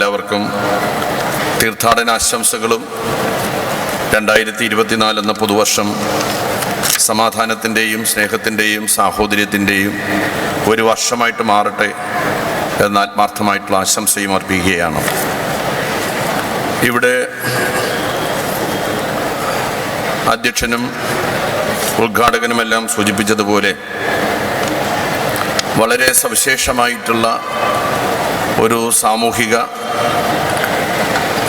എല്ലാവർക്കും തീർത്ഥാടന ആശംസകളും രണ്ടായിരത്തി ഇരുപത്തിനാല് എന്ന പുതുവർഷം സമാധാനത്തിന്റെയും സ്നേഹത്തിന്റെയും സാഹോദര്യത്തിന്റെയും ഒരു വർഷമായിട്ട് മാറട്ടെ എന്ന ആത്മാർത്ഥമായിട്ടുള്ള ആശംസയും അർപ്പിക്കുകയാണ്. ഇവിടെ അധ്യക്ഷനും ഉദ്ഘാടകനുമെല്ലാം സൂചിപ്പിച്ചതുപോലെ വളരെ സവിശേഷമായിട്ടുള്ള ഒരു സാമൂഹിക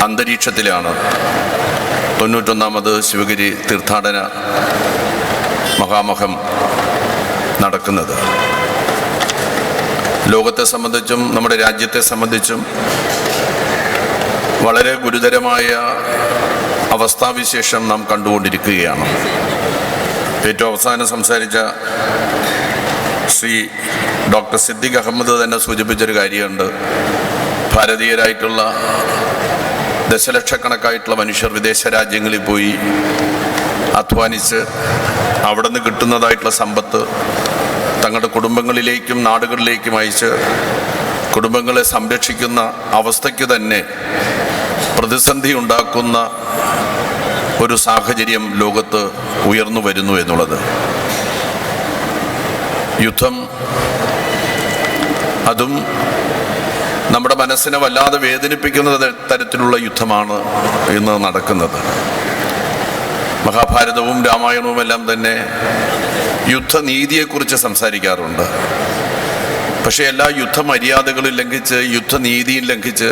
അന്തരീക്ഷത്തിലാണ് തൊണ്ണൂറ്റൊന്നാമത് ശിവഗിരി തീർത്ഥാടന മഹാമഹം നടക്കുന്നത്. ലോകത്തെ സംബന്ധിച്ചും നമ്മുടെ രാജ്യത്തെ സംബന്ധിച്ചും വളരെ ഗുരുതരമായ അവസ്ഥാവിശേഷം നാം കണ്ടുകൊണ്ടിരിക്കുകയാണ്. ഏറ്റവും അവസാനം സംസാരിച്ച ശ്രീ ഡോക്ടർ സിദ്ദിഖ് അഹമ്മദ് തന്നെ സൂചിപ്പിച്ചൊരു കാര്യമുണ്ട്. ഭാരതീയരായിട്ടുള്ള ദശലക്ഷക്കണക്കായിട്ടുള്ള മനുഷ്യർ വിദേശ രാജ്യങ്ങളിൽ പോയി അധ്വാനിച്ച് അവിടെ നിന്ന് കിട്ടുന്നതായിട്ടുള്ള സമ്പത്ത് തങ്ങളുടെ കുടുംബങ്ങളിലേക്കും നാടുകളിലേക്കും അയച്ച് കുടുംബങ്ങളെ സംരക്ഷിക്കുന്ന അവസ്ഥയ്ക്ക് തന്നെ പ്രതിസന്ധി ഉണ്ടാക്കുന്ന ഒരു സാഹചര്യം ലോകത്ത് ഉയർന്നു വരുന്നു എന്നുള്ളത്. യുദ്ധം അതും നമ്മുടെ മനസ്സിനെ വല്ലാതെ വേദനിപ്പിക്കുന്ന തരത്തിലുള്ള യുദ്ധമാണ് ഇന്ന് നടക്കുന്നത്. മഹാഭാരതവും രാമായണവും എല്ലാം തന്നെ യുദ്ധനീതിയെക്കുറിച്ച് സംസാരിക്കാറുണ്ട്. പക്ഷേ എല്ലാ യുദ്ധമര്യാദകളും ലംഘിച്ച് യുദ്ധനീതിയും ലംഘിച്ച്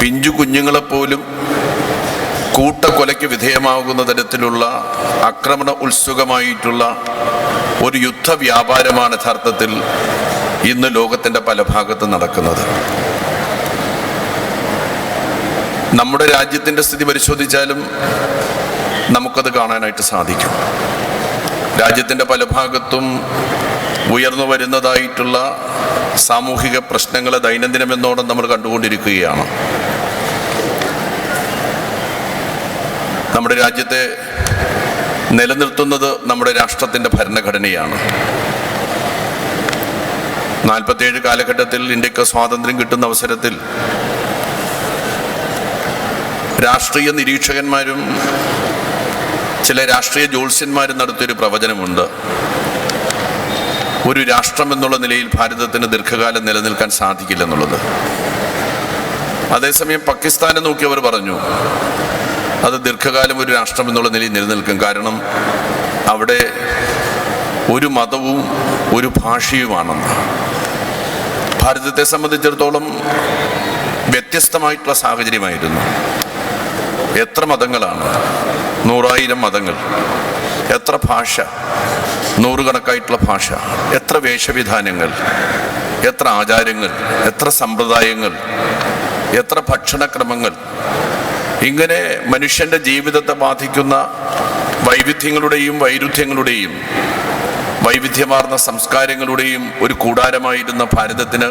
പിഞ്ചു കുഞ്ഞുങ്ങളെപ്പോലും കൂട്ടക്കൊലയ്ക്ക് വിധേയമാകുന്ന തരത്തിലുള്ള ആക്രമണ ഉത്സുകമായിട്ടുള്ള ഒരു യുദ്ധവ്യാപാരമാണ് യഥാർത്ഥത്തിൽ ഇന്ന് ലോകത്തിന്റെ പല ഭാഗത്തും നടക്കുന്നത്. നമ്മുടെ രാജ്യത്തിന്റെ സ്ഥിതി പരിശോധിച്ചാലും നമുക്കത് കാണാനായിട്ട് സാധിക്കും. രാജ്യത്തിന്റെ പല ഭാഗത്തും ഉയർന്നു വരുന്നതായിട്ടുള്ള സാമൂഹിക പ്രശ്നങ്ങളെ ദൈനംദിനമെന്നോണം നമ്മൾ കണ്ടുകൊണ്ടിരിക്കുകയാണ്. നമ്മുടെ രാജ്യത്തെ നിലനിർത്തുന്നത് നമ്മുടെ രാഷ്ട്രത്തിന്റെ ഭരണഘടനയാണ്. നാൽപ്പത്തേഴ് കാലഘട്ടത്തിൽ ഇന്ത്യയ്ക്ക് സ്വാതന്ത്ര്യം കിട്ടുന്ന അവസരത്തിൽ രാഷ്ട്രീയ നിരീക്ഷകന്മാരും ചില രാഷ്ട്രീയ ജ്യോത്സ്യന്മാരും നടത്തിയൊരു പ്രവചനമുണ്ട്. ഒരു രാഷ്ട്രം എന്നുള്ള നിലയിൽ ഭാരതത്തിന് ദീർഘകാലം നിലനിൽക്കാൻ സാധിക്കില്ല എന്നുള്ളത്. അതേസമയം പാകിസ്ഥാനെ നോക്കി അവർ പറഞ്ഞു അത് ദീർഘകാലം ഒരു രാഷ്ട്രം എന്നുള്ള നിലയിൽ നിലനിൽക്കും. കാരണം അവിടെ ഒരു മതവും ഒരു ഭാഷയുമാണെന്ന്. ഭാരതത്തെ സംബന്ധിച്ചിടത്തോളം വ്യത്യസ്തമായിട്ടുള്ള സാഹചര്യമായിരുന്നു. എത്ര മതങ്ങളാണ്? നൂറായിരം മതങ്ങൾ. എത്ര ഭാഷ? നൂറുകണക്കായിട്ടുള്ള ഭാഷ. എത്ര വേഷവിധാനങ്ങൾ? എത്ര ആചാരങ്ങൾ? എത്ര സമ്പ്രദായങ്ങൾ? എത്ര ഭക്ഷണക്രമങ്ങൾ? ഇങ്ങനെ മനുഷ്യന്റെ ജീവിതത്തെ ബാധിക്കുന്ന വൈവിധ്യങ്ങളുടെയും വൈരുദ്ധ്യങ്ങളുടെയും വൈവിധ്യമാർന്ന സംസ്കാരങ്ങളുടെയും ഒരു കൂടാരമായിരുന്ന ഭാരതത്തിന്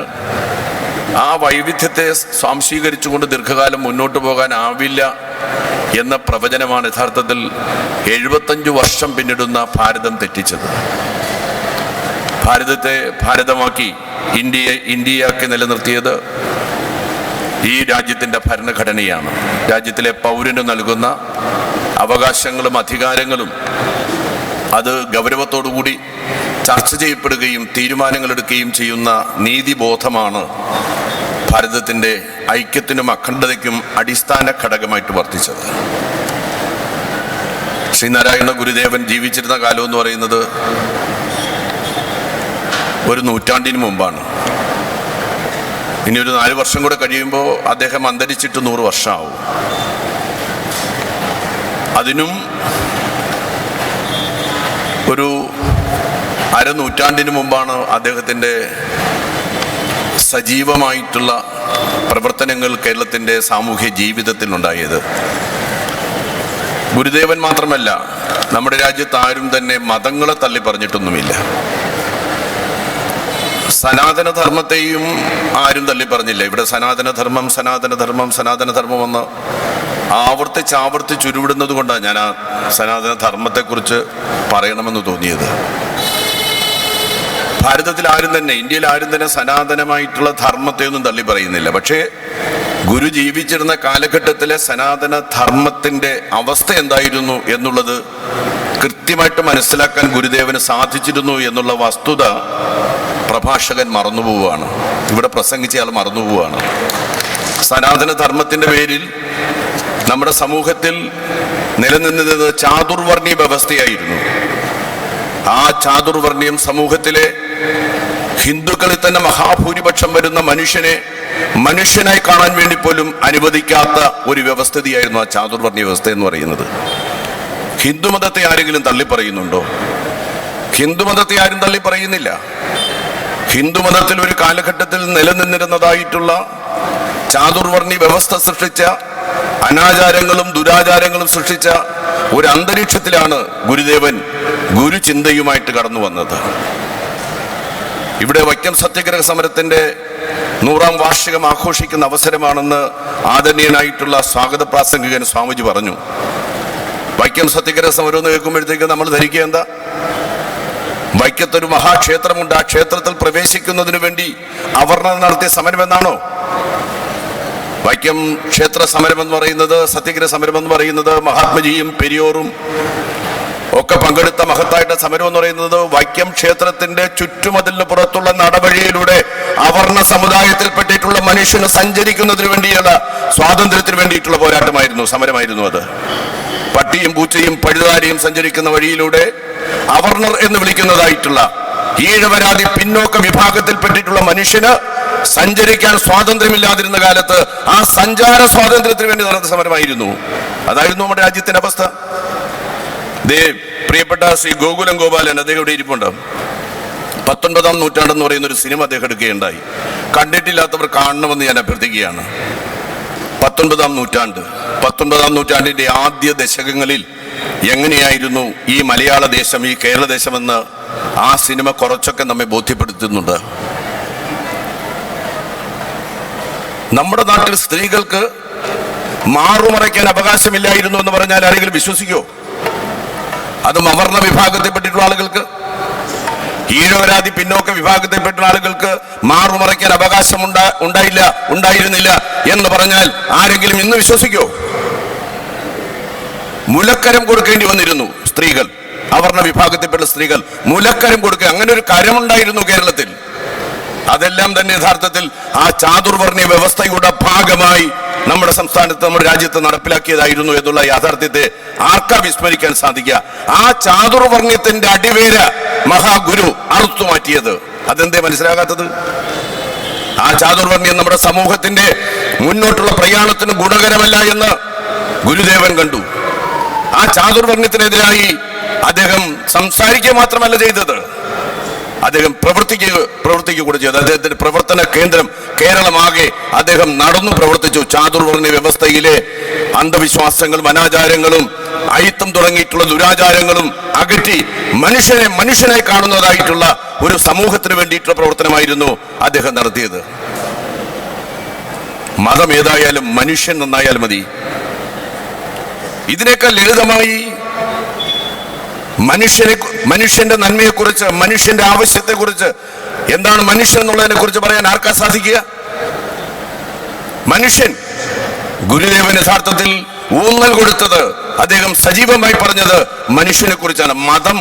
ആ വൈവിധ്യത്തെ സ്വാംശീകരിച്ചുകൊണ്ട് ദീർഘകാലം മുന്നോട്ട് പോകാനാവില്ല എന്ന പ്രവചനമാണ് യഥാർത്ഥത്തിൽ എഴുപത്തഞ്ച് വർഷം പിന്നിടുന്ന ഭാരതം തെറ്റിച്ചത്. ഭാരതത്തെ ഭാരതമാക്കി ഇന്ത്യയെ ഇന്ത്യയാക്കി നിലനിർത്തിയത് ഈ രാജ്യത്തിന്റെ ഭരണഘടനയാണ്. രാജ്യത്തിലെ പൗരന് നൽകുന്ന അവകാശങ്ങളും അധികാരങ്ങളും അത് ഗൗരവത്തോടുകൂടി ചർച്ച ചെയ്യപ്പെടുകയും തീരുമാനങ്ങൾ എടുക്കുകയും ചെയ്യുന്ന നീതിബോധമാണ് ഭാരതത്തിന്റെ ഐക്യത്തിനും അഖണ്ഡതയ്ക്കും അടിസ്ഥാന ഘടകമായിട്ട് വർത്തിച്ചത്. ശ്രീനാരായണ ഗുരുദേവൻ ജീവിച്ചിരുന്ന കാലം എന്ന് പറയുന്നത് ഒരു നൂറ്റാണ്ടിന് മുമ്പാണ്. ഇനി ഒരു നാല് വർഷം കൂടെ കഴിയുമ്പോൾ അദ്ദേഹം അന്തരിച്ചിട്ട് നൂറ് വർഷമാവും. അതിനും ഒരു അരനൂറ്റാണ്ടിന് മുമ്പാണ് അദ്ദേഹത്തിന്റെ സജീവമായിട്ടുള്ള പ്രവർത്തനങ്ങൾ കേരളത്തിന്റെ സാമൂഹ്യ ജീവിതത്തിൽ ഉണ്ടായത്. ഗുരുദേവൻ മാത്രമല്ല നമ്മുടെ രാജ്യത്ത് ആരും തന്നെ മതങ്ങളെ തള്ളി പറഞ്ഞിട്ടൊന്നുമില്ല. സനാതനധർമ്മത്തെയും ആരും തള്ളി പറഞ്ഞില്ല. ഇവിടെ സനാതനധർമ്മം സനാതനധർമ്മം സനാതനധർമ്മം എന്ന് ആവർത്തിച്ച് ആവർത്തിച്ച് ഉരുവിടുന്നത് കൊണ്ടാണ് ഞാൻ ആ സനാതന ധർമ്മത്തെക്കുറിച്ച് പറയണമെന്ന് തോന്നിയത്. ഭാരതത്തിൽ ആരും തന്നെ ഇന്ത്യയിൽ ആരും തന്നെ സനാതനമായിട്ടുള്ള ധർമ്മത്തെ ഒന്നും തള്ളി പറയുന്നില്ല. പക്ഷേ ഗുരു ജീവിച്ചിരുന്ന കാലഘട്ടത്തിലെ സനാതന ധർമ്മത്തിന്റെ അവസ്ഥ എന്തായിരുന്നു എന്നുള്ളത് കൃത്യമായിട്ട് മനസ്സിലാക്കാൻ ഗുരുദേവന് സാധിച്ചിരുന്നു എന്നുള്ള വസ്തുത പ്രഭാഷകൻ മറന്നുപോവുകയാണ്. ഇവിടെ പ്രസംഗിച്ചയാൾ മറന്നുപോവുകയാണ്. സനാതന ധർമ്മത്തിന്റെ പേരിൽ നമ്മുടെ സമൂഹത്തിൽ നിലനിന്നിരുന്നത് ചാതുർവർണീയ വ്യവസ്ഥയായിരുന്നു. ആ ചാതുർവർണയം സമൂഹത്തിലെ ഹിന്ദുക്കളിൽ തന്നെ മഹാഭൂരിപക്ഷം വരുന്ന മനുഷ്യനെ മനുഷ്യനായി കാണാൻ വേണ്ടി പോലും അനുവദിക്കാത്ത ഒരു വ്യവസ്ഥിതിയായിരുന്നു ആ ചാതുർവർണീയ വ്യവസ്ഥ എന്ന് പറയുന്നത്. ഹിന്ദുമതത്തെ ആരെങ്കിലും തള്ളി പറയുന്നുണ്ടോ ഹിന്ദുമതത്തെ ആരും തള്ളി പറയുന്നില്ല ഹിന്ദുമതത്തിൽ ഒരു കാലഘട്ടത്തിൽ നിലനിന്നിരുന്നതായിട്ടുള്ള ചാതുർവർണി വ്യവസ്ഥ സൃഷ്ടിച്ച അനാചാരങ്ങളും ദുരാചാരങ്ങളും സൃഷ്ടിച്ച ഒരു അന്തരീക്ഷത്തിലാണ് ഗുരുദേവൻ ഗുരുചിന്തയുമായിട്ട് കടന്നു വന്നത്. ഇവിടെ വൈക്കം സത്യഗ്രഹ സമരത്തിന്റെ നൂറാം വാർഷികം ആഘോഷിക്കുന്ന അവസരമാണെന്ന് ആദരണീയനായിട്ടുള്ള സ്വാഗത പ്രാസംഗികൻ സ്വാമിജി പറഞ്ഞു. വൈക്കം സത്യഗ്രഹ സമരം എന്ന് കേൾക്കുമ്പോഴത്തേക്ക് നമ്മൾ ധരിക്കുക എന്താ? വൈക്കത്തൊരു മഹാക്ഷേത്രമുണ്ട്. ആ ക്ഷേത്രത്തിൽ പ്രവേശിക്കുന്നതിന് വേണ്ടി അവർണ നടത്തിയ സമരം എന്നാണോ വൈക്കം ക്ഷേത്ര സമരം എന്ന് പറയുന്നത് സത്യഗ്രഹ സമരം എന്ന് പറയുന്നത് മഹാത്മജിയും പെരിയോറും ഒക്കെ പങ്കെടുത്ത മഹത്തായിട്ട് സമരം എന്ന് പറയുന്നത് വൈക്കം ക്ഷേത്രത്തിന്റെ ചുറ്റുമതിലിന് പുറത്തുള്ള നടവഴിയിലൂടെ അവർണ സമുദായത്തിൽപ്പെട്ടിട്ടുള്ള മനുഷ്യന് സഞ്ചരിക്കുന്നതിന് വേണ്ടിയുള്ള സ്വാതന്ത്ര്യത്തിന് വേണ്ടിയിട്ടുള്ള പോരാട്ടമായിരുന്നു സമരമായിരുന്നു അത്. പട്ടിയും പൂച്ചയും പഴുതാരിയും സഞ്ചരിക്കുന്ന വഴിയിലൂടെ അവർണർ എന്ന് വിളിക്കുന്നതായിട്ടുള്ള ഈഴവരാതി പിന്നോക്ക വിഭാഗത്തിൽപ്പെട്ടിട്ടുള്ള മനുഷ്യന് സഞ്ചരിക്കാൻ സ്വാതന്ത്ര്യമില്ലാതിരുന്ന കാലത്ത് ആ സഞ്ചാര സ്വാതന്ത്ര്യത്തിന് വേണ്ടി നടന്ന സമരമായിരുന്നു. അതായിരുന്നു നമ്മുടെ രാജ്യത്തിന്റെ അവസ്ഥ. ദേ പ്രിയപ്പെട്ട ശ്രീ ഗോകുലം ഗോപാലൻ അദ്ദേഹം ഇവിടെ ഇരിപ്പുണ്ട്. പത്തൊൻപതാം നൂറ്റാണ്ടെന്ന് പറയുന്ന ഒരു സിനിമ അദ്ദേഹം എടുക്കുകയുണ്ടായി. കണ്ടിട്ടില്ലാത്തവർ കാണണമെന്ന് ഞാൻ അഭ്യർത്ഥിക്കുകയാണ്. പത്തൊൻപതാം നൂറ്റാണ്ട് പത്തൊൻപതാം നൂറ്റാണ്ടിന്റെ ആദ്യ ദശകങ്ങളിൽ എങ്ങനെയായിരുന്നു ഈ മലയാള ദേശം ഈ കേരള ദേശമെന്ന് ആ സിനിമ കുറച്ചൊക്കെ നമ്മെ ബോധ്യപ്പെടുത്തുന്നുണ്ട്. നമ്മുടെ നാട്ടിൽ സ്ത്രീകൾക്ക് മാറുമറയ്ക്കാൻ അവകാശമില്ലായിരുന്നു എന്ന് പറഞ്ഞാൽ ആരെങ്കിലും വിശ്വസിക്കോ? അതും അവർണ വിഭാഗത്തിൽപ്പെട്ടിട്ടുള്ള ആളുകൾക്ക്. ഈഴവരാതി പിന്നോക്ക വിഭാഗത്തിൽപ്പെട്ട ആളുകൾക്ക് മാറുമറയ്ക്കാൻ അവകാശം ഉണ്ടാ- ഉണ്ടായില്ല ഉണ്ടായിരുന്നില്ല എന്ന് പറഞ്ഞാൽ ആരെങ്കിലും ഇന്ന് വിശ്വസിക്കോ? മുലക്കരം കൊടുക്കേണ്ടി വന്നിരുന്നു സ്ത്രീകൾ. അവർണ വിഭാഗത്തിൽപ്പെട്ട സ്ത്രീകൾ മുലക്കരം കൊടുക്കുക. അങ്ങനെ ഒരു കരമുണ്ടായിരുന്നു കേരളത്തിൽ. അതെല്ലാം തന്നെ യഥാർത്ഥത്തിൽ ആ ചാതുർവർണ വ്യവസ്ഥയുടെ ഭാഗമായി നമ്മുടെ സംസ്ഥാനത്ത് നമ്മുടെ രാജ്യത്ത് നടപ്പിലാക്കിയതായിരുന്നു എന്നുള്ള യാഥാർത്ഥ്യത്തെ ആർക്കാ വിസ്മരിക്കാൻ സാധിക്കുക? ആ ചാതുർവർണയത്തിന്റെ അടിവേര മഹാഗുരു അറുത്തു മാറ്റിയത്. അതെന്തേ മനസ്സിലാകാത്തത്? ആ ചാതുർവർണയം നമ്മുടെ സമൂഹത്തിന്റെ മുന്നോട്ടുള്ള പ്രയാണത്തിന് ഗുണകരമല്ല എന്ന് ഗുരുദേവൻ കണ്ടു. ആ ചാതുർവർണയത്തിനെതിരായി അദ്ദേഹം സംസാരിക്കുക മാത്രമല്ല ചെയ്തത്. അദ്ദേഹം പ്രവർത്തിക്കുക പ്രവർത്തിക്കുക കൂടെ ചെയ്തു. അദ്ദേഹത്തിന്റെ പ്രവർത്തന കേന്ദ്രം കേരളമാകെ അദ്ദേഹം നടന്നു പ്രവർത്തിച്ചു. ചാതുർവർണ വ്യവസ്ഥയിലെ അന്ധവിശ്വാസങ്ങളും അനാചാരങ്ങളും അയിത്തം തുടങ്ങിയിട്ടുള്ള ദുരാചാരങ്ങളും അകറ്റി മനുഷ്യനെ മനുഷ്യനായി കാണുന്നതായിട്ടുള്ള ഒരു സമൂഹത്തിന് വേണ്ടിയിട്ടുള്ള പ്രവർത്തനമായിരുന്നു അദ്ദേഹം നടത്തിയത്. മതം ഏതായാലും മനുഷ്യൻ നന്നായാൽ മതി. ഇതിനേക്കാൾ ലളിതമായി മനുഷ്യനെ മനുഷ്യന്റെ നന്മയെക്കുറിച്ച് മനുഷ്യന്റെ ആവശ്യത്തെക്കുറിച്ച് എന്താണ് മനുഷ്യൻ എന്നുള്ളതിനെ കുറിച്ച് പറയാൻ ആർക്കാ സാധിക്കുക? മനുഷ്യൻ ഗുരുദേവൻ യഥാർത്ഥത്തിൽ ഊന്നൽ കൊടുത്തത് അദ്ദേഹം സജീവമായി പറഞ്ഞത് മനുഷ്യനെ കുറിച്ചാണ്. മതം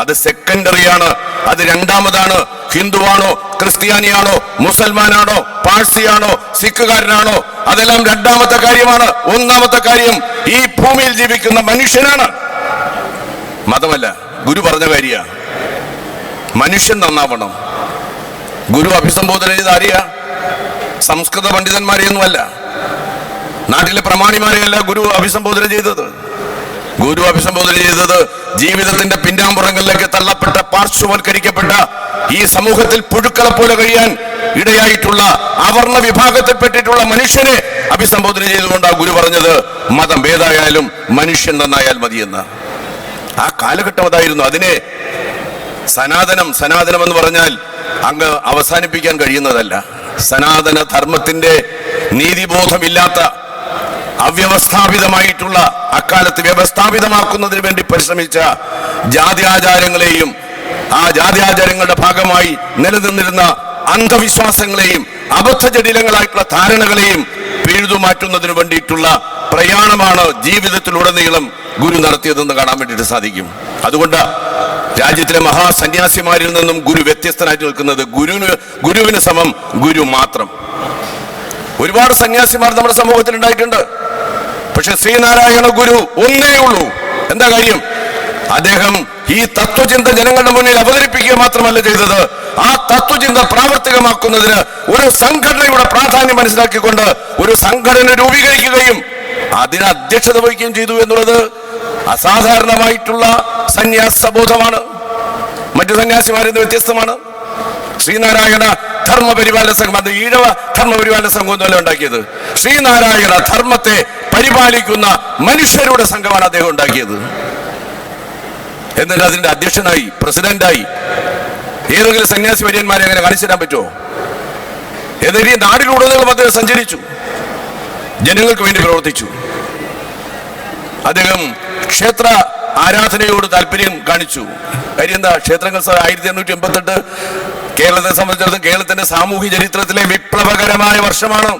അത് സെക്കൻഡറിയാണ് അത് രണ്ടാമതാണ്. ഹിന്ദുവാണോ ക്രിസ്ത്യാനിയാണോ മുസൽമാനാണോ പാഴ്സിയാണോ സിഖുകാരനാണോ അതെല്ലാം രണ്ടാമത്തെ കാര്യമാണ് ഒന്നാമത്തെ കാര്യം ഈ ഭൂമിയിൽ ജീവിക്കുന്ന മനുഷ്യനാണ്. മതമല്ല ഗുരു പറഞ്ഞ കാര്യ. മനുഷ്യൻ നന്നാവണം. ഗുരു അഭിസംബോധന ചെയ്ത ആരെയാ? സംസ്കൃത പണ്ഡിതന്മാരെയൊന്നുമല്ല. നാട്ടിലെ പ്രമാണിമാരെയല്ല ഗുരു അഭിസംബോധന ചെയ്തത്. ഗുരു അഭിസംബോധന ചെയ്തത് ജീവിതത്തിന്റെ പിന്നാമ്പുറങ്ങളിലേക്ക് തള്ളപ്പെട്ട പാർശ്വവൽക്കരിക്കപ്പെട്ട ഈ സമൂഹത്തിൽ പുഴുക്കളെ പോലെ കഴിയാൻ ഇടയായിട്ടുള്ള അവർണ വിഭാഗത്തിൽപ്പെട്ടിട്ടുള്ള മനുഷ്യനെ അഭിസംബോധന ചെയ്തുകൊണ്ടാണ് ഗുരു പറഞ്ഞത്. മതം ഏതായാലും മനുഷ്യൻ നന്നായാൽ മതിയെന്ന്. ആ കാലഘട്ടം അതായിരുന്നു. അതിനെ സനാതനം സനാതനം എന്ന് പറഞ്ഞാൽ അങ്ങ് അവസാനിപ്പിക്കാൻ കഴിയുന്നതല്ല. സനാതന ധർമ്മത്തിന്റെ നീതിബോധമില്ലാത്ത അവ്യവസ്ഥാപിതമായിട്ടുള്ള അക്കാലത്ത് വ്യവസ്ഥാപിതമാക്കുന്നതിന് വേണ്ടി പരിശ്രമിച്ച ജാതി ആചാരങ്ങളെയും ആ ജാതി ആചാരങ്ങളുടെ ഭാഗമായി നിലനിന്നിരുന്ന അന്ധവിശ്വാസങ്ങളെയും അബദ്ധ ജടിലങ്ങളായിട്ടുള്ള ധാരണകളെയും പിഴുതുമാറ്റുന്നതിന് വേണ്ടിയിട്ടുള്ള പ്രയാണമാണ് ജീവിതത്തിലുടനീളം ഗുരു നടത്തിയതെന്ന് കാണാൻ വേണ്ടിയിട്ട് സാധിക്കും. അതുകൊണ്ട് രാജ്യത്തിലെ മഹാസന്യാസിമാരിൽ നിന്നും ഗുരു വ്യത്യസ്തനായിട്ട് നിൽക്കുന്നത് ഗുരുവിന് ഗുരുവിന് സമം ഗുരു മാത്രം. ഒരുപാട് സന്യാസിമാർ നമ്മുടെ സമൂഹത്തിൽ ഉണ്ടായിട്ടുണ്ട്. പക്ഷെ ശ്രീനാരായണ ഗുരു ഒന്നേ ഉള്ളൂ. എന്താ കാര്യം? അദ്ദേഹം ഈ തത്വചിന്ത ജനങ്ങളുടെ മുന്നിൽ അവതരിപ്പിക്കുക മാത്രമല്ല ചെയ്തത്. ആ തത്വചിന്ത പ്രാവർത്തികമാക്കുന്നതിന് ഒരു സംഘടനയുടെ പ്രാധാന്യം മനസ്സിലാക്കിക്കൊണ്ട് ഒരു സംഘടന രൂപീകരിക്കുകയും അതിന് അധ്യക്ഷത വഹിക്കുകയും ചെയ്തു എന്നുള്ളത് അസാധാരണമായിട്ടുള്ള സന്യാസബോധമാണ് മറ്റു സന്യാസിമാരിൽ നിന്ന് വ്യത്യസ്തമാണ്. ശ്രീനാരായണ ധർമ്മ പരിപാലന സംഘം അത് ഈഴവ ധർമ്മ പരിപാലന സംഘം ഒന്നുമല്ല ഉണ്ടാക്കിയത്. ശ്രീനാരായണ ധർമ്മത്തെ പരിപാലിക്കുന്ന മനുഷ്യരുടെ സംഘമാണ് അദ്ദേഹം ഉണ്ടാക്കിയത്. എന്നിട്ട് അതിന്റെ അധ്യക്ഷനായി പ്രസിഡന്റായി ഏതെങ്കിലും സന്യാസി വര്യന്മാരെ അങ്ങനെ കാണിച്ചു തരാൻ പറ്റുമോ? ഏതെങ്കിലും നാടിലുടനീളം അദ്ദേഹം സഞ്ചരിച്ചു. ജനങ്ങൾക്ക് വേണ്ടി പ്രവർത്തിച്ചു. അദ്ദേഹം ക്ഷേത്ര ആരാധനയോട് താല്പര്യം കാണിച്ചു. കാര്യം എന്താ? ക്ഷേത്രങ്ങൾ ആയിരത്തി എണ്ണൂറ്റി എൺപത്തെട്ട് കേരളത്തെ സംബന്ധിച്ചിടത്തോളം കേരളത്തിന്റെ സാമൂഹ്യ ചരിത്രത്തിലെ വിപ്ലവകരമായ വർഷമാണ്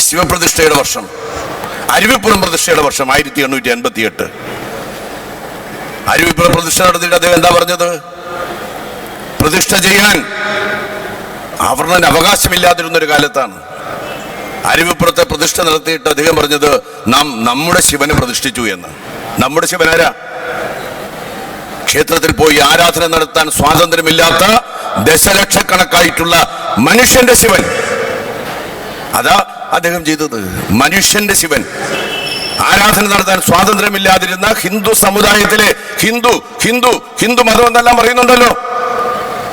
ശിവപ്രതിഷ്ഠയുടെ വർഷം. അരുവിപ്പുറം പ്രതിഷ്ഠയുടെ വർഷം ആയിരത്തി എണ്ണൂറ്റി എൺപത്തി എട്ട് അരുവിപ്പുറം പ്രതിഷ്ഠ നടത്തിയിട്ട് അദ്ദേഹം എന്താ പറഞ്ഞത്? പ്രതിഷ്ഠ ചെയ്യാൻ അവർണന് അവകാശമില്ലാതിരുന്നൊരു കാലത്താണ്. അരുവിപ്പുറത്തെ പ്രതിഷ്ഠ നടത്തിയിട്ട് അദ്ദേഹം പറഞ്ഞത് നാം നമ്മുടെ ശിവനെ പ്രതിഷ്ഠിച്ചു എന്ന്. നമ്മുടെ ശിവൻ ആരാ? ക്ഷേത്രത്തിൽ പോയി ആരാധന നടത്താൻ സ്വാതന്ത്ര്യമില്ലാത്ത ദശലക്ഷക്കണക്കായിട്ടുള്ള മനുഷ്യന്റെ ശിവൻ. അതാ അദ്ദേഹം ചെയ്തത്. മനുഷ്യന്റെ ശിവൻ. ആരാധന നടത്താൻ സ്വാതന്ത്ര്യമില്ലാതിരുന്ന ഹിന്ദു സമുദായത്തിലെ ഹിന്ദു ഹിന്ദു ഹിന്ദു മതം എന്നെല്ലാം പറയുന്നുണ്ടല്ലോ.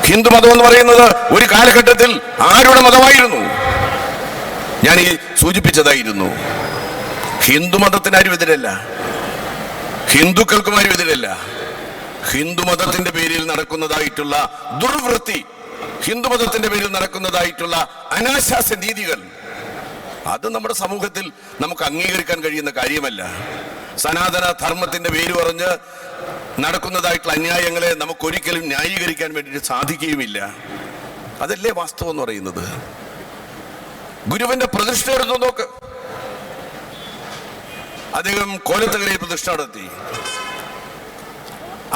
ഹിന്ദു മതം എന്ന് പറയുന്നത് ഒരു കാലഘട്ടത്തിൽ ആരുടെ മതമായിരുന്നു? ഞാൻ ഈ സൂചിപ്പിച്ചതായിരുന്നു. ഹിന്ദു മതത്തിന് ആരും എതിരല്ല ഹിന്ദുക്കൾക്കും ആരും എതിരല്ല ഹിന്ദു മതത്തിന്റെ പേരിൽ നടക്കുന്നതായിട്ടുള്ള ദുർവൃത്തി ഹിന്ദു മതത്തിന്റെ പേരിൽ നടക്കുന്നതായിട്ടുള്ള അനാശാസ രീതികൾ അത് നമ്മുടെ സമൂഹത്തിൽ നമുക്ക് അംഗീകരിക്കാൻ കഴിയുന്ന കാര്യമല്ല. സനാതന ധർമ്മത്തിന്റെ പേര് പറഞ്ഞ് നടക്കുന്നതായിട്ടുള്ള അന്യായങ്ങളെ നമുക്കൊരിക്കലും ന്യായീകരിക്കാൻ വേണ്ടിയിട്ട് സാധിക്കുകയുമില്ല. അതല്ലേ വാസ്തവം എന്ന് പറയുന്നത്? ഗുരുവിന്റെ പ്രതിഷ്ഠ എടുത്തു നോക്ക്. അദ്ദേഹം കോലത്തകരയിൽ പ്രതിഷ്ഠ നടത്തി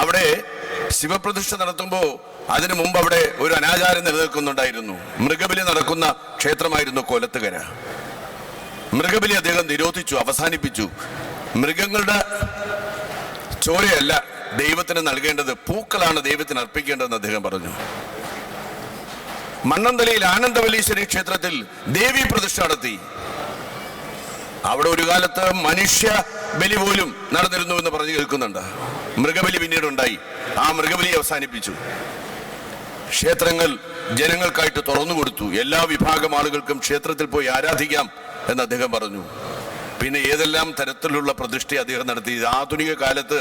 അവിടെ ശിവപ്രതിഷ്ഠ നടത്തുമ്പോൾ അതിനു മുമ്പ് അവിടെ ഒരു അനാചാരം നിലനിൽക്കുന്നുണ്ടായിരുന്നു. മൃഗബലി നടക്കുന്ന ക്ഷേത്രമായിരുന്നു കോലത്തുകര. മൃഗബലി അദ്ദേഹം നിരോധിച്ചു അവസാനിപ്പിച്ചു. മൃഗങ്ങളുടെ ചോരയല്ല ദൈവത്തിന് നൽകേണ്ടത് പൂക്കളാണ് ദൈവത്തിന് അർപ്പിക്കേണ്ടതെന്ന് അദ്ദേഹം പറഞ്ഞു. മണ്ണന്തലയിൽ ആനന്ദവലീശ്വരി ക്ഷേത്രത്തിൽ ദേവി പ്രതിഷ്ഠ നടത്തി. അവിടെ ഒരു കാലത്ത് മനുഷ്യ ബലി പോലും നടന്നിരുന്നു എന്ന് പറഞ്ഞു കേൾക്കുന്നുണ്ട്. മൃഗബലി പിന്നീട് ഉണ്ടായി ആ മൃഗബലി അവസാനിപ്പിച്ചു. ക്ഷേത്രങ്ങൾ ജനങ്ങൾക്കായിട്ട് തുറന്നു കൊടുത്തു. എല്ലാ വിഭാഗം ആളുകൾക്കും ക്ഷേത്രത്തിൽ പോയി ആരാധിക്കാം എന്ന് അദ്ദേഹം പറഞ്ഞു. പിന്നെ ഏതെല്ലാം തരത്തിലുള്ള പ്രതിഷ്ഠ അദ്ദേഹം നടത്തി. ആധുനിക കാലത്ത്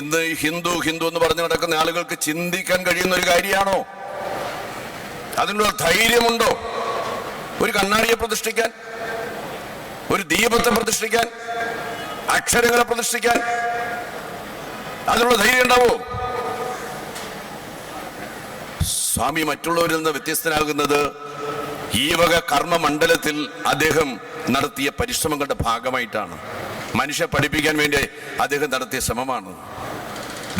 ഇന്ന് ഹിന്ദു ഹിന്ദു എന്ന് പറഞ്ഞു നടക്കുന്ന ആളുകൾക്ക് ചിന്തിക്കാൻ കഴിയുന്ന ഒരു കാര്യമാണോ? അതിനുള്ള ധൈര്യമുണ്ടോ? ഒരു കണ്ണാടിയെ പ്രതിഷ്ഠിക്കാൻ ഒരു ദീപത്തെ പ്രതിഷ്ഠിക്കാൻ അക്ഷരങ്ങളെ പ്രതിഷ്ഠിക്കാൻ അതിനുള്ള ധൈര്യം ഉണ്ടാവോ? സ്വാമി മറ്റുള്ളവരിൽ നിന്ന് വ്യത്യസ്തനാകുന്നത് ഈ വക കർമ്മമണ്ഡലത്തിൽ അദ്ദേഹം നടത്തിയ പരിശ്രമങ്ങളുടെ ഭാഗമായിട്ടാണ്. മനുഷ്യ പഠിപ്പിക്കാൻ വേണ്ടി അദ്ദേഹം നടത്തിയ ശ്രമമാണ്.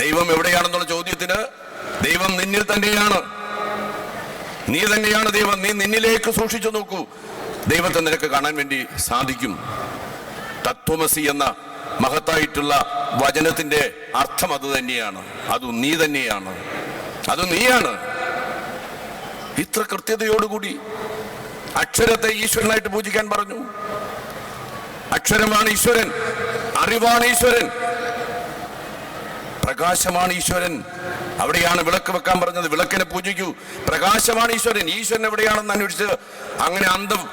ദൈവം എവിടെയാണെന്നുള്ള ചോദ്യത്തിന് ദൈവം നിന്നിൽ തന്നെയാണ്. നീ തന്നെയാണ് ദൈവം. നീ നിന്നിലേക്ക് സൂക്ഷിച്ചു നോക്കൂ. ദൈവത്തെ നിനക്ക് കാണാൻ വേണ്ടി സാധിക്കും. തത്വമസി എന്ന മഹത്തായിട്ടുള്ള വചനത്തിന്റെ അർത്ഥം അത് തന്നെയാണ്. അത് നീ തന്നെയാണ്. അത് നീയാണ്. ഇത്ര കൃത്യതയോടുകൂടി അക്ഷരത്തെ ഈശ്വരനായിട്ട് പൂജിക്കാൻ പറഞ്ഞു. അക്ഷരമാണ് ഈശ്വരൻ. അറിവാണ് ഈശ്വരൻ. പ്രകാശമാണ് ഈശ്വരൻ. അവിടെയാണ് വിളക്ക് വെക്കാൻ പറഞ്ഞത്. വിളക്കിനെ പൂജിക്കൂ. പ്രകാശമാണ് ഈശ്വരൻ. ഈശ്വരൻ എവിടെയാണെന്ന് അന്വേഷിച്ച് അങ്ങനെ അന്തം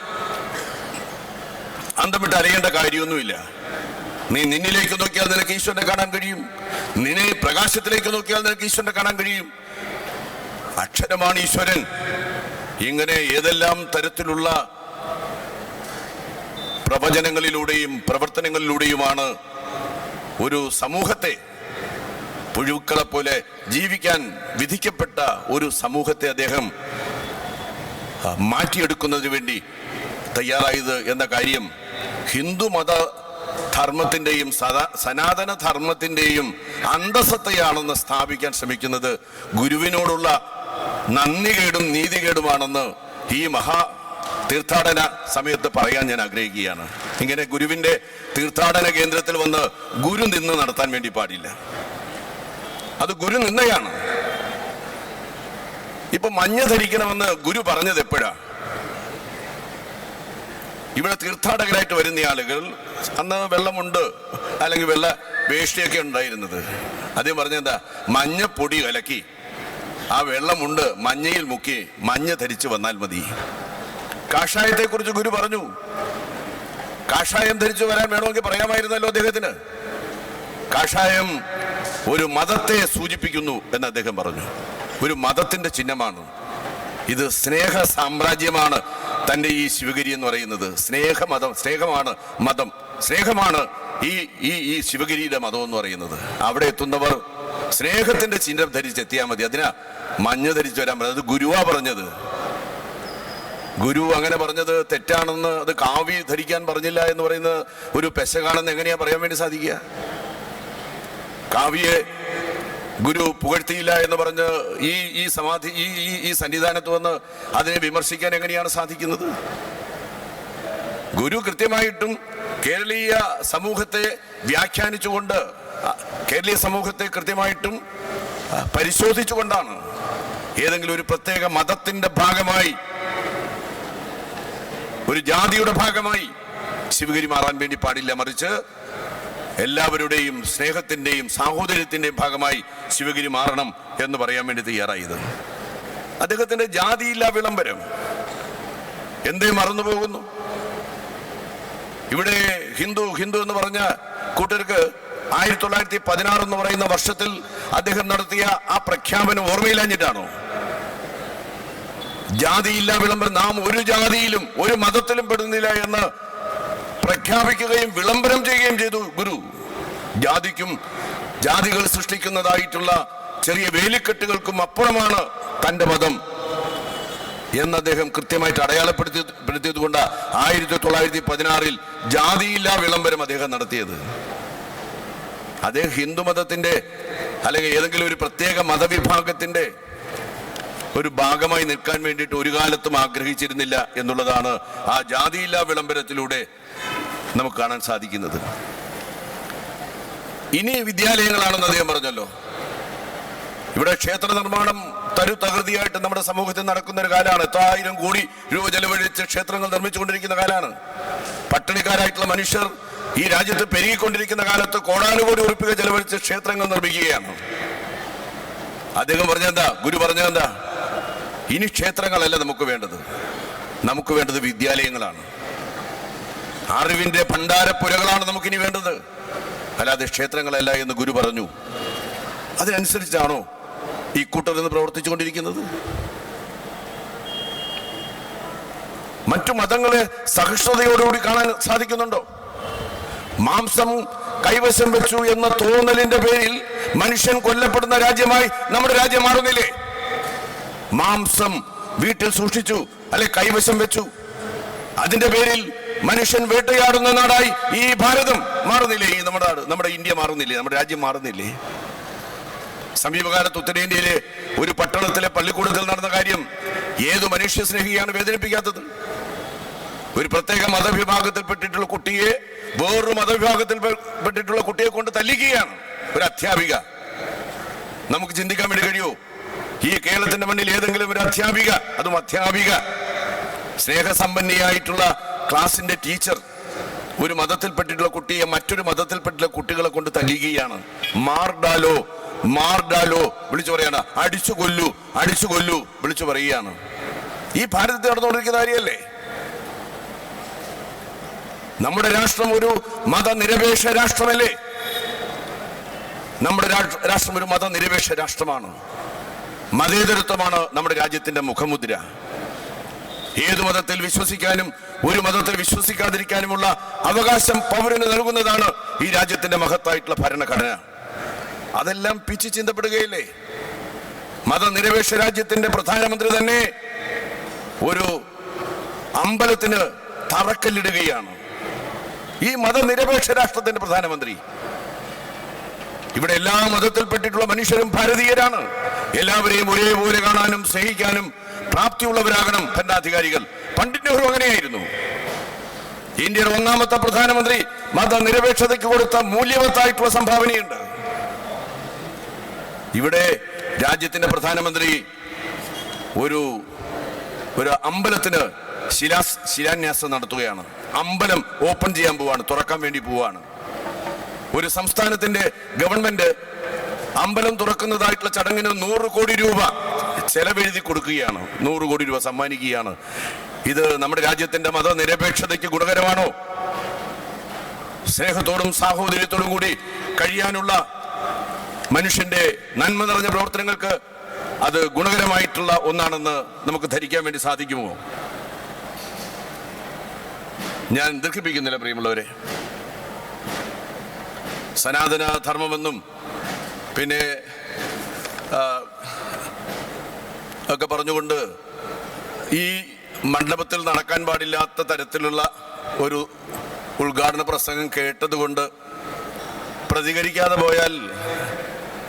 അന്തം വിട്ട് അറിയേണ്ട കാര്യമൊന്നുമില്ല. നീ നിന്നിലേക്ക് നോക്കിയാൽ നിനക്ക് ഈശ്വരനെ കാണാൻ കഴിയും. നിന്നെ പ്രകാശത്തിലേക്ക് നോക്കിയാൽ നിനക്ക് ഈശ്വരനെ കാണാൻ കഴിയും. അക്ഷരമാണ് ഈശ്വരൻ. ഇങ്ങനെ ഏതെല്ലാം തരത്തിലുള്ള പ്രവചനങ്ങളിലൂടെയും പ്രവർത്തനങ്ങളിലൂടെയുമാണ് ഒരു സമൂഹത്തെ പുഴുക്കളെ പോലെ ജീവിക്കാൻ വിധിക്കപ്പെട്ട ഒരു സമൂഹത്തെ അദ്ദേഹം മാറ്റിയെടുക്കുന്നതിന് വേണ്ടി തയ്യാറായത് എന്ന കാര്യം ഹിന്ദു മത ധർമ്മത്തിന്റെയും സദാ സനാതന ധർമ്മത്തിന്റെയും അന്തസത്തയാണെന്ന് സ്ഥാപിക്കാൻ ശ്രമിക്കുന്നത് ഗുരുവിനോടുള്ള നന്ദികേടും നീതികേടുമാണെന്ന് ഈ മഹാ തീർത്ഥാടന സമയത്ത് പറയാൻ ഞാൻ ആഗ്രഹിക്കുകയാണ്. ഇങ്ങനെ ഗുരുവിന്റെ തീർത്ഥാടന കേന്ദ്രത്തിൽ വന്ന് ഗുരു നിന്ന് നടത്താൻ വേണ്ടി പാടില്ല. അത് ഗുരു നിന്നയാണ് ഇപ്പൊ മഞ്ഞ ധരിക്കണമെന്ന് ഗുരു പറഞ്ഞത് എപ്പോഴാ? ഇവിടെ തീർത്ഥാടകരായിട്ട് വരുന്ന ആളുകൾ അന്ന് വെള്ളമുണ്ട് അല്ലെങ്കിൽ വെള്ള വേഷ്ടിയൊക്കെ ഉണ്ടായിരുന്നത്. അദ്ദേഹം പറഞ്ഞെന്താ മഞ്ഞപ്പൊടി കലക്കി. ആ വെള്ളമുണ്ട് മഞ്ഞയിൽ മുക്കി മഞ്ഞ ധരിച്ചു വന്നാൽ മതി. കാഷായത്തെ കുറിച്ച് ഗുരു പറഞ്ഞു. കാഷായം ധരിച്ചു വരാൻ വേണമെങ്കിൽ പറയാമായിരുന്നല്ലോ അദ്ദേഹത്തിന്. കാഷായം ഒരു മതത്തെ സൂചിപ്പിക്കുന്നു എന്ന് അദ്ദേഹം പറഞ്ഞു. ഒരു മതത്തിന്റെ ചിഹ്നമാണ്. ഇത് സ്നേഹ സാമ്രാജ്യമാണ് തന്റെ ഈ ശിവഗിരി എന്ന് പറയുന്നത്. സ്നേഹമതം സ്നേഹമാണ് മതം. സ്നേഹമാണ് ഈ ഈ ഈ ശിവഗിരിയുടെ മതം എന്ന് പറയുന്നത്. അവിടെ എത്തുന്നവർ സ്നേഹത്തിന്റെ ചിഹ്നം ധരിച്ചെത്തിയാൽ മതി. അതിനാ മഞ്ഞ ധരിച്ചു വരാൻ പറഞ്ഞത്. ഗുരുവാ പറഞ്ഞത്. ഗുരു അങ്ങനെ പറഞ്ഞത് തെറ്റാണെന്ന് അത് കാവി ധരിക്കാൻ പറഞ്ഞില്ല എന്ന് പറയുന്നത് ഒരു പെശകാണെന്ന് എങ്ങനെയാ പറയാൻ വേണ്ടി സാധിക്കുക? കാവ്യെ ഗുരു പുകഴ്ത്തിയില്ല എന്ന് പറഞ്ഞ് ഈ ഈ സമാധി ഈ ഈ സന്നിധാനത്ത് വന്ന് അതിനെ വിമർശിക്കാൻ എങ്ങനെയാണ് സാധിക്കുന്നത്? ഗുരു കൃത്യമായിട്ടും കേരളീയ സമൂഹത്തെ വ്യാഖ്യാനിച്ചുകൊണ്ട് കേരളീയ സമൂഹത്തെ കൃത്യമായിട്ടും പരിശോധിച്ചുകൊണ്ടാണ് ഏതെങ്കിലും ഒരു പ്രത്യേക മതത്തിന്റെ ഭാഗമായി ഒരു ജാതിയുടെ ഭാഗമായി ശിവഗിരി മാറാൻ വേണ്ടി പാടില്ല മറിച്ച് എല്ലാവരുടെയും സ്നേഹത്തിന്റെയും സാഹോദര്യത്തിന്റെയും ഭാഗമായി ശിവഗിരി മാറണം എന്ന് പറയാൻ വേണ്ടി തയ്യാറായത്. അദ്ദേഹത്തിന്റെ ജാതിയില്ല വിളംബരം എന്തേ മറന്നു പോകുന്നു? ഇവിടെ ഹിന്ദു ഹിന്ദു എന്ന് പറഞ്ഞ കൂട്ടർക്ക് ആയിരത്തി തൊള്ളായിരത്തി പതിനാറ് എന്ന് പറയുന്ന വർഷത്തിൽ അദ്ദേഹം നടത്തിയ ആ പ്രഖ്യാപനം ഓർമ്മയില്ലാഞ്ഞിട്ടാണോ? ജാതിയില്ല വിളംബരം നാം ഒരു ജാതിയിലും ഒരു മതത്തിലും പെടുന്നില്ല എന്ന് പ്രഖ്യാപിക്കുകയും വിളംബരം ചെയ്യുകയും ചെയ്തു ഗുരു. ജാതിക്കും ജാതികൾ സൃഷ്ടിക്കുന്നതായിട്ടുള്ള ചെറിയ വേലിക്കെട്ടുകൾക്കും അപ്പുറമാണ് തന്റെ മതം എന്ന് അദ്ദേഹം കൃത്യമായിട്ട് അടയാളപ്പെടുത്തി പെടുത്തിയത് കൊണ്ട് ആയിരത്തി തൊള്ളായിരത്തി പതിനാറിൽ ജാതിയില്ലാ വിളംബരം അദ്ദേഹം നടത്തിയത്. അദ്ദേഹം ഹിന്ദുമതത്തിന്റെ അല്ലെങ്കിൽ ഏതെങ്കിലും ഒരു പ്രത്യേക മതവിഭാഗത്തിന്റെ ഒരു ഭാഗമായി നിൽക്കാൻ വേണ്ടിയിട്ട് ഒരു കാലത്തും ആഗ്രഹിച്ചിരുന്നില്ല എന്നുള്ളതാണ് ആ ജാതിയില്ലാ വിളംബരത്തിലൂടെ നമുക്ക് കാണാൻ സാധിക്കുന്നത്. ഇനി വിദ്യാലയങ്ങളാണെന്ന് അദ്ദേഹം പറഞ്ഞല്ലോ. ഇവിടെ ക്ഷേത്ര നിർമ്മാണം തരു തകൃതിയായിട്ട് നമ്മുടെ സമൂഹത്തിൽ നടക്കുന്ന ഒരു കാലമാണ്. എത്രായിരം കോടി രൂപ ചെലവഴിച്ച് ക്ഷേത്രങ്ങൾ നിർമ്മിച്ചുകൊണ്ടിരിക്കുന്ന കാലമാണ്. പട്ടിണിക്കാരായിട്ടുള്ള മനുഷ്യർ ഈ രാജ്യത്ത് പെരുകിക്കൊണ്ടിരിക്കുന്ന കാലത്ത് കോടാനുകോടി ഉറപ്പിക ചെലവഴിച്ച് ക്ഷേത്രങ്ങൾ നിർമ്മിക്കുകയാണ്. അദ്ദേഹം പറഞ്ഞെന്താ ഗുരു പറഞ്ഞെന്താ ഇനി ക്ഷേത്രങ്ങളല്ല നമുക്ക് വേണ്ടത്. നമുക്ക് വേണ്ടത് വിദ്യാലയങ്ങളാണ്. അറിവിന്റെ ഭണ്ഡാരപ്പുരകളാണ് നമുക്കിനി വേണ്ടത്. അല്ലാതെ ക്ഷേത്രങ്ങളല്ല എന്ന് ഗുരു പറഞ്ഞു. അതിനനുസരിച്ചാണോ ഈ കൂട്ടർ ഇന്ന് പ്രവർത്തിച്ചുകൊണ്ടിരിക്കുന്നത്? മറ്റു മതങ്ങളെ സഹിഷ്ണുതയോടുകൂടി കാണാൻ സാധിക്കുന്നുണ്ടോ? മാംസം കൈവശം വെച്ചു എന്ന തോന്നലിന്റെ പേരിൽ മനുഷ്യൻ കൊല്ലപ്പെടുന്ന രാജ്യമായി നമ്മുടെ രാജ്യം മാറുന്നില്ലേ? മാംസം വീട്ടിൽ സൂക്ഷിച്ചു അല്ലെ കൈവശം വെച്ചു. അതിന്റെ പേരിൽ മനുഷ്യൻ വേട്ടയാടുന്ന നാടായി ഈ ഭാരതം മാറുന്നില്ലേ? ഈ നമ്മുടെ നാട് നമ്മുടെ ഇന്ത്യ മാറുന്നില്ലേ? നമ്മുടെ രാജ്യം മാറുന്നില്ലേ? സമീപകാലത്ത് ഉത്തരേന്ത്യയിലെ ഒരു പട്ടണത്തിലെ പള്ളിക്കൂടത്തിൽ നടന്ന കാര്യം ഏത് മനുഷ്യ സ്നേഹിയാണ് വേദനിപ്പിക്കാത്തത്? ഒരു പ്രത്യേക മതവിഭാഗത്തിൽപ്പെട്ടിട്ടുള്ള കുട്ടിയെ വേറൊരു മതവിഭാഗത്തിൽ പെട്ടിട്ടുള്ള കുട്ടിയെ കൊണ്ട് തല്ലിക്കുകയാണ് ഒരു അധ്യാപിക. നമുക്ക് ചിന്തിക്കാൻ വേണ്ടി കഴിയുമോ ഈ കേരളത്തിന്റെ മണ്ണിൽ ഏതെങ്കിലും ഒരു അധ്യാപിക അതും അധ്യാപിക സ്നേഹസമ്പന്നിയായിട്ടുള്ള ക്ലാസിന്റെ ടീച്ചർ ഒരു മതത്തിൽപ്പെട്ടിട്ടുള്ള കുട്ടിയെ മറ്റൊരു മതത്തിൽപ്പെട്ടുള്ള കുട്ടികളെ കൊണ്ട് തല്ലുകയാണ് മാർഡാലോ മാർഡാലോ വിളിച്ചു പറയാണ്. അടിച്ചു കൊല്ലു അടിച്ചു കൊല്ലു വിളിച്ചു പറയുകയാണ്. ഈ ഭാരതത്തിൽ നടന്നുകൊണ്ടിരിക്കുന്ന കാര്യമല്ലേ? നമ്മുടെ രാഷ്ട്രം ഒരു മതനിരപേക്ഷ രാഷ്ട്രമല്ലേ? നമ്മുടെ രാഷ്ട്രം ഒരു മതനിരപേക്ഷ രാഷ്ട്രമാണ്. മതേതരത്വമാണ് നമ്മുടെ രാജ്യത്തിന്റെ മുഖമുദ്ര. ഏത് മതത്തിൽ വിശ്വസിക്കാനും ഒരു മതത്തിൽ വിശ്വസിക്കാതിരിക്കാനുമുള്ള അവകാശം പൗരന് നൽകുന്നതാണ് ഈ രാജ്യത്തിന്റെ മഹത്തായിട്ടുള്ള ഭരണഘടന. അതെല്ലാം പിച്ചു ചിന്തപ്പെടുകയില്ലേ? മതനിരപേക്ഷ രാജ്യത്തിന്റെ പ്രധാനമന്ത്രി തന്നെ ഒരു അമ്പലത്തിന് തറക്കല്ലിടുകയാണ്. ഈ മതനിരപേക്ഷ രാഷ്ട്രത്തിന്റെ പ്രധാനമന്ത്രി. ഇവിടെ എല്ലാ മതത്തിൽപ്പെട്ടിട്ടുള്ള മനുഷ്യരും ഭാരതീയരാണ്. എല്ലാവരെയും ഒരേപോലെ കാണാനും സ്നേഹിക്കാനും പ്രാപ്തിയുള്ളവരാകണം ഭരണാധികാരികൾ. പണ്ഡിറ്റ് നെഹ്റു അങ്ങനെയായിരുന്നു. ഇന്ത്യയുടെ ഒന്നാമത്തെ പ്രധാനമന്ത്രി മതനിരപേക്ഷതയ്ക്ക് കൊടുത്ത മൂല്യവത്തായിട്ടുള്ള സംഭാവനയുണ്ട്. ഇവിടെ രാജ്യത്തിന്റെ പ്രധാനമന്ത്രി ഒരു ഒരു അമ്പലത്തിന് ശിലാസ് ശിലാന്യാസം നടത്തുകയാണ്. അമ്പലം ഓപ്പൺ ചെയ്യാൻ പോവാണ് തുറക്കാൻ വേണ്ടി പോവാണ്. ഒരു സംസ്ഥാനത്തിന്റെ ഗവൺമെന്റ് അമ്പലം തുറക്കുന്നതായിട്ടുള്ള ചടങ്ങിന് നൂറ് കോടി രൂപ ചെലവെഴുതി കൊടുക്കുകയാണ്. നൂറ് കോടി രൂപ സമ്മാനിക്കുകയാണ്. ഇത് നമ്മുടെ രാജ്യത്തിന്റെ മതനിരപേക്ഷതയ്ക്ക് ഗുണകരമാണോ? സ്നേഹത്തോടും സാഹോദര്യത്തോടും കൂടി കഴിയാനുള്ള മനുഷ്യന്റെ നന്മ നിറഞ്ഞ പ്രവർത്തനങ്ങൾക്ക് അത് ഗുണകരമായിട്ടുള്ള ഒന്നാണെന്ന് നമുക്ക് ധരിക്കാൻ വേണ്ടി സാധിക്കുമോ? ഞാൻ ദീർഘിപ്പിക്കുന്നില്ല പ്രിയമുള്ളവരെ. സനാതന ധർമ്മമെന്നും പിന്നെ ഒക്കെ പറഞ്ഞുകൊണ്ട് ഈ മണ്ഡപത്തിൽ നടക്കാൻ പാടില്ലാത്ത തരത്തിലുള്ള ഒരു ഉദ്ഘാടന പ്രസംഗം കേട്ടതുകൊണ്ട് പ്രതികരിക്കാതെ പോയാൽ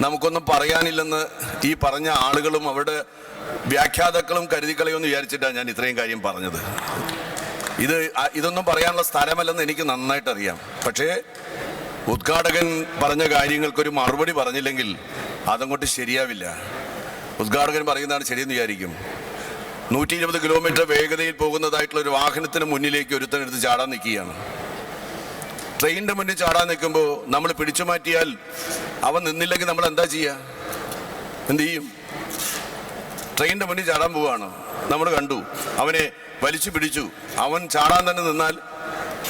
നമുക്കൊന്നും പറയാനില്ലെന്ന് ഈ പറഞ്ഞ ആളുകളും അവരുടെ വ്യാഖ്യാതാക്കളും കരുതിക്കളയുമെന്ന് വിചാരിച്ചിട്ടാണ് ഞാൻ ഇത്രയും കാര്യം പറഞ്ഞത്. ഇത് ഇതൊന്നും പറയാനുള്ള സ്ഥലമല്ലെന്ന് എനിക്ക് നന്നായിട്ട് അറിയാം പക്ഷേ ഉദ്ഘാടകൻ പറഞ്ഞ കാര്യങ്ങൾക്കൊരു മറുപടി പറഞ്ഞില്ലെങ്കിൽ അതങ്ങോട്ട് ശരിയാവില്ല. ഉദ്ഘാടകൻ പറയുന്നതാണ് ശരിയെന്ന് വിചാരിക്കും. നൂറ്റി ഇരുപത് കിലോമീറ്റർ വേഗതയിൽ പോകുന്നതായിട്ടുള്ള ഒരു വാഹനത്തിന് മുന്നിലേക്ക് ഒരുത്തനെടുത്ത് ചാടാൻ നിൽക്കുകയാണ്. ട്രെയിനിന്റെ മുന്നിൽ ചാടാൻ നിൽക്കുമ്പോൾ നമ്മൾ പിടിച്ചു മാറ്റിയാൽ അവൻ നിന്നില്ലെങ്കിൽ നമ്മൾ എന്താ ചെയ്യുക എന്ത് ചെയ്യും? ട്രെയിനിന്റെ മുന്നിൽ ചാടാൻ പോവുകയാണ്. നമ്മൾ കണ്ടു. അവനെ വലിച്ചു പിടിച്ചു. അവൻ ചാടാൻ തന്നെ നിന്നാൽ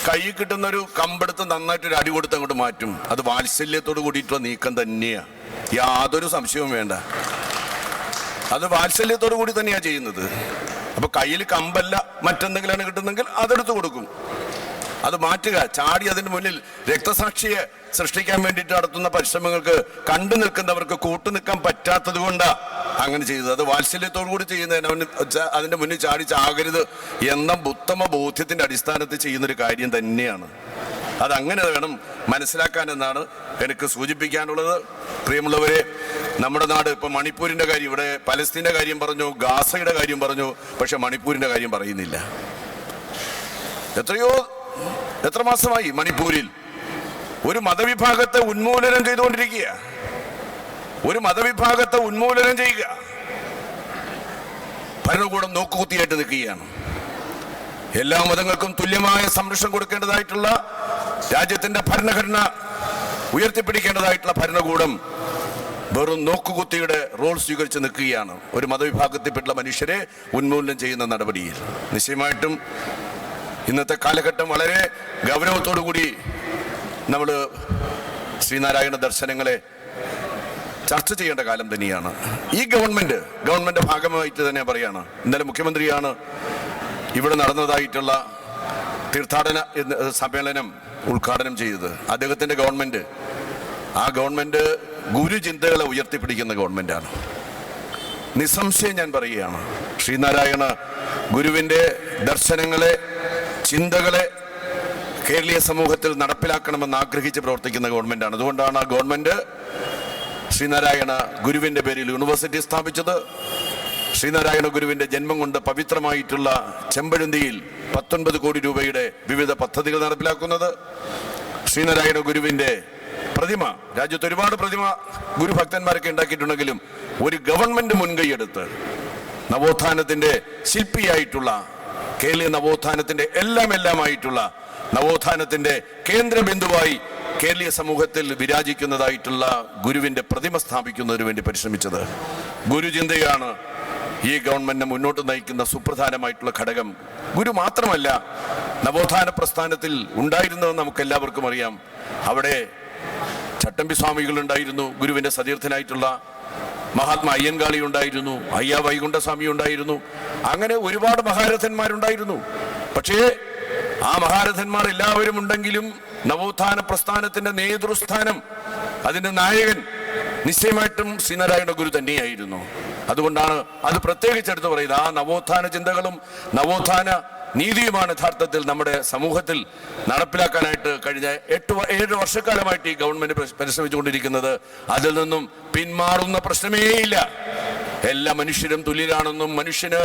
കൈ കിട്ടുന്ന ഒരു കമ്പെടുത്ത് നന്നായിട്ട് ഒരു അടി കൊടുത്ത് അങ്ങോട്ട് മാറ്റും. അത് വാത്സല്യത്തോട് കൂടിയിട്ടുള്ള നീക്കം തന്നെയാണ് യാതൊരു സംശയവും വേണ്ട. അത് വാത്സല്യത്തോടു കൂടി തന്നെയാണ് ചെയ്യുന്നത്. അപ്പൊ കയ്യിൽ കമ്പല്ല മറ്റെന്തെങ്കിലാണ് കിട്ടുന്നെങ്കിൽ അതെടുത്ത് കൊടുക്കും. അത് മാറ്റുക. ചാടി അതിന് മുന്നിൽ രക്തസാക്ഷിയെ സൃഷ്ടിക്കാൻ വേണ്ടിയിട്ട് നടത്തുന്ന പരിശ്രമങ്ങൾക്ക് കണ്ടു നിൽക്കുന്നവർക്ക് കൂട്ടു നിൽക്കാൻ പറ്റാത്തത് കൊണ്ടാ അങ്ങനെ ചെയ്തത്. അത് വാത്സല്യത്തോടു കൂടി ചെയ്യുന്നതിന് അവന് അതിന്റെ മുന്നിൽ ചാടി ചാകരുത് എന്ന ഉത്തമ ബോധ്യത്തിന്റെ അടിസ്ഥാനത്തിൽ ചെയ്യുന്നൊരു കാര്യം തന്നെയാണ്. അതങ്ങനെ വേണം മനസ്സിലാക്കാനെന്നാണ് എനിക്ക് സൂചിപ്പിക്കാനുള്ളത്. പ്രിയമുള്ളവരെ നമ്മുടെ നാട് ഇപ്പം മണിപ്പൂരിന്റെ കാര്യം ഇവിടെ പലസ്തീന്റെ കാര്യം പറഞ്ഞു ഗാസയുടെ കാര്യം പറഞ്ഞു പക്ഷെ മണിപ്പൂരിന്റെ കാര്യം പറയുന്നില്ല. എത്രയോ എത്ര മാസമായി മണിപ്പൂരിൽ ഒരു മതവിഭാഗത്തെ ഉന്മൂലനം ചെയ്തുകൊണ്ടിരിക്കുക. ഒരു മതവിഭാഗത്തെ ഉന്മൂലനം ചെയ്യുക. ഭരണകൂടം നോക്കുകുത്തിയായിട്ട് നിൽക്കുകയാണ്. എല്ലാ മതങ്ങൾക്കും തുല്യമായ സംരക്ഷണം കൊടുക്കേണ്ടതായിട്ടുള്ള രാജ്യത്തിന്റെ ഭരണഘടന ഉയർത്തിപ്പിടിക്കേണ്ടതായിട്ടുള്ള ഭരണകൂടം വെറും നോക്കുകുത്തിയുടെ റോൾ സ്വീകരിച്ച് നിൽക്കുകയാണ്. ഒരു മതവിഭാഗത്തിൽപ്പെട്ട മനുഷ്യരെ ഉന്മൂലനം ചെയ്യുന്ന നടപടിയിൽ. നിശ്ചയമായിട്ടും ഇന്നത്തെ കാലഘട്ടം വളരെ ഗൗരവത്തോടു കൂടി നമ്മൾ ശ്രീനാരായണ ദർശനങ്ങളെ ചർച്ച ചെയ്യേണ്ട കാലം തന്നെയാണ്. ഈ ഗവൺമെന്റ് ഗവൺമെന്റ് ഭാഗമായിട്ട് തന്നെ പറയാണ്. ഇന്നലെ മുഖ്യമന്ത്രിയാണ് ഇവിടെ നടന്നതായിട്ടുള്ള തീർത്ഥാടന സമ്മേളനം ഉദ്ഘാടനം ചെയ്തത് അദ്ദേഹത്തിന്റെ ഗവൺമെന്റ് ആ ഗവൺമെന്റ് ഗുരുചിന്തകളെ ഉയർത്തിപ്പിടിക്കുന്ന ഗവൺമെന്റാണ് നിസ്സംശയം ഞാൻ പറയുകയാണ് ശ്രീനാരായണ ഗുരുവിന്റെ ദർശനങ്ങളെ ചിന്തകളെ കേരളീയ സമൂഹത്തിൽ നടപ്പിലാക്കണമെന്ന് ആഗ്രഹിച്ച് പ്രവർത്തിക്കുന്ന ഗവൺമെന്റാണ് അതുകൊണ്ടാണ് ആ ഗവൺമെന്റ് ശ്രീനാരായണ ഗുരുവിന്റെ പേരിൽ യൂണിവേഴ്സിറ്റി സ്ഥാപിച്ചത്. ശ്രീനാരായണ ഗുരുവിന്റെ ജന്മം കൊണ്ട് പവിത്രമായിട്ടുള്ള ചെമ്പഴന്തിയിൽ പത്തൊൻപത് കോടി രൂപയുടെ വിവിധ പദ്ധതികൾ നടപ്പിലാക്കുന്നത്. ശ്രീനാരായണ ഗുരുവിന്റെ പ്രതിമ രാജ്യത്ത് ഒരുപാട് പ്രതിമ ഗുരുഭക്തന്മാരൊക്കെ ഉണ്ടാക്കിയിട്ടുണ്ടെങ്കിലും ഒരു ഗവൺമെന്റ് മുൻകൈയെടുത്ത് നവോത്ഥാനത്തിന്റെ ശില്പിയായിട്ടുള്ള കേരളീയ നവോത്ഥാനത്തിന്റെ എല്ലാം എല്ലാമായിട്ടുള്ള നവോത്ഥാനത്തിന്റെ കേന്ദ്ര ബിന്ദുവായി കേരളീയ സമൂഹത്തിൽ വിരാജിക്കുന്നതായിട്ടുള്ള ഗുരുവിന്റെ പ്രതിമ സ്ഥാപിക്കുന്നതിന് വേണ്ടി പരിശ്രമിച്ചത്. ഗുരുചിന്തയാണ് ഈ ഗവൺമെന്റിനെ മുന്നോട്ട് നയിക്കുന്ന സുപ്രധാനമായിട്ടുള്ള ഘടകം ഗുരു മാത്രമല്ല നവോത്ഥാന പ്രസ്ഥാനത്തിൽ ഉണ്ടായിരുന്നതെന്ന് നമുക്ക് എല്ലാവർക്കും അറിയാം. അവിടെ ചട്ടമ്പി സ്വാമികൾ ഉണ്ടായിരുന്നു ഗുരുവിന്റെ സതീർത്ഥനായിട്ടുള്ള മഹാത്മാ അയ്യൻകാളി ഉണ്ടായിരുന്നു അയ്യ വൈകുണ്ഠസ്വാമി ഉണ്ടായിരുന്നു. അങ്ങനെ ഒരുപാട് മഹാരഥന്മാരുണ്ടായിരുന്നു. പക്ഷേ ആ മഹാരഥന്മാർ എല്ലാവരും ഉണ്ടെങ്കിലും നവോത്ഥാന പ്രസ്ഥാനത്തിന്റെ നേതൃസ്ഥാനം അതിന്റെ നായകൻ നിശ്ചയമായിട്ടും ശ്രീനാരായണ ഗുരു തന്നെയായിരുന്നു. അതുകൊണ്ടാണ് അത് പ്രത്യേകിച്ച് എടുത്തു പറയുന്നത്. ആ നവോത്ഥാന ചിന്തകളും നവോത്ഥാന നീതിയുമാണ് യഥാർത്ഥത്തിൽ നമ്മുടെ സമൂഹത്തിൽ നടപ്പിലാക്കാനായിട്ട് കഴിഞ്ഞ എട്ട് ഏഴ് വർഷക്കാലമായിട്ട് ഈ ഗവൺമെന്റ് പരിശ്ര- പരിശ്രമിച്ചുകൊണ്ടിരിക്കുന്നത്. അതിൽ നിന്നും പിന്മാറുന്ന പ്രശ്നമേയില്ല എല്ലാ മനുഷ്യരും തുല്യരാണെന്നും മനുഷ്യന്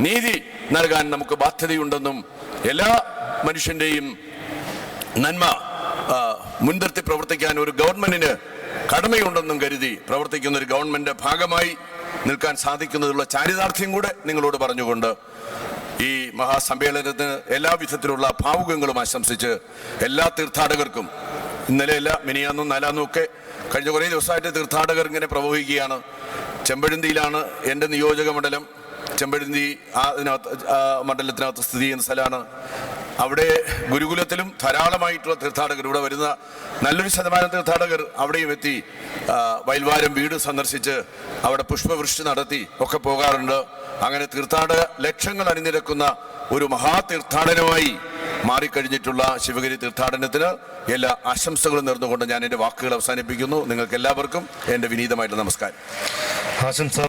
നീതി നൽകാൻ നമുക്ക് ബാധ്യതയുണ്ടെന്നും എല്ലാ മനുഷ്യന്റെയും നന്മ മുൻനിർത്തി പ്രവർത്തിക്കാൻ ഒരു ഗവൺമെന്റിന് കടമയുണ്ടെന്നും കരുതി പ്രവർത്തിക്കുന്ന ഒരു ഗവൺമെന്റ് ഭാഗമായി നിൽക്കാൻ സാധിക്കുന്നതിലുള്ള ചാരിതാർത്ഥ്യം കൂടെ നിങ്ങളോട് പറഞ്ഞുകൊണ്ട് ഈ മഹാസമ്മേളനത്തിന് എല്ലാ വിധത്തിലുള്ള ഭാവുകങ്ങളും ആശംസിച്ച് എല്ലാ തീർത്ഥാടകർക്കും ഇന്നലെ അല്ല മിനിയാന്നും നാലാന്നും ഒക്കെ കഴിഞ്ഞ കുറേ ദിവസമായിട്ട് തീർത്ഥാടകർ ഇങ്ങനെ പ്രവഹിക്കുകയാണ്. ചെമ്പഴുന്തിയിലാണ് എന്റെ നിയോജക മണ്ഡലം. ചെമ്പഴുന്തി ആ മണ്ഡലത്തിനകത്ത് സ്ഥിതി ചെയ്യുന്ന സ്ഥലമാണ്. അവിടെ ഗുരുകുലത്തിലും ധാരാളമായിട്ടുള്ള തീർത്ഥാടകർ ഇവിടെ വരുന്ന നല്ലൊരു ശതമാനം തീർത്ഥാടകർ അവിടെയും എത്തി വയൽവാരം വീട് സന്ദർശിച്ച് അവിടെ പുഷ്പവൃഷ്ടി നടത്തി ഒക്കെ പോകാറുണ്ട്. അങ്ങനെ തീർത്ഥാടക ലക്ഷങ്ങൾ അണിനിരക്കുന്ന ഒരു മഹാതീർത്ഥാടനമായി മാറിക്കഴിഞ്ഞിട്ടുള്ള ശിവഗിരി തീർത്ഥാടനത്തിന് എല്ലാ ആശംസകളും നേർന്നുകൊണ്ട് ഞാൻ എന്റെ വാക്കുകൾ അവസാനിപ്പിക്കുന്നു. നിങ്ങൾക്ക് എല്ലാവർക്കും എന്റെ വിനീതമായിട്ട് നമസ്കാരം. ആശംസ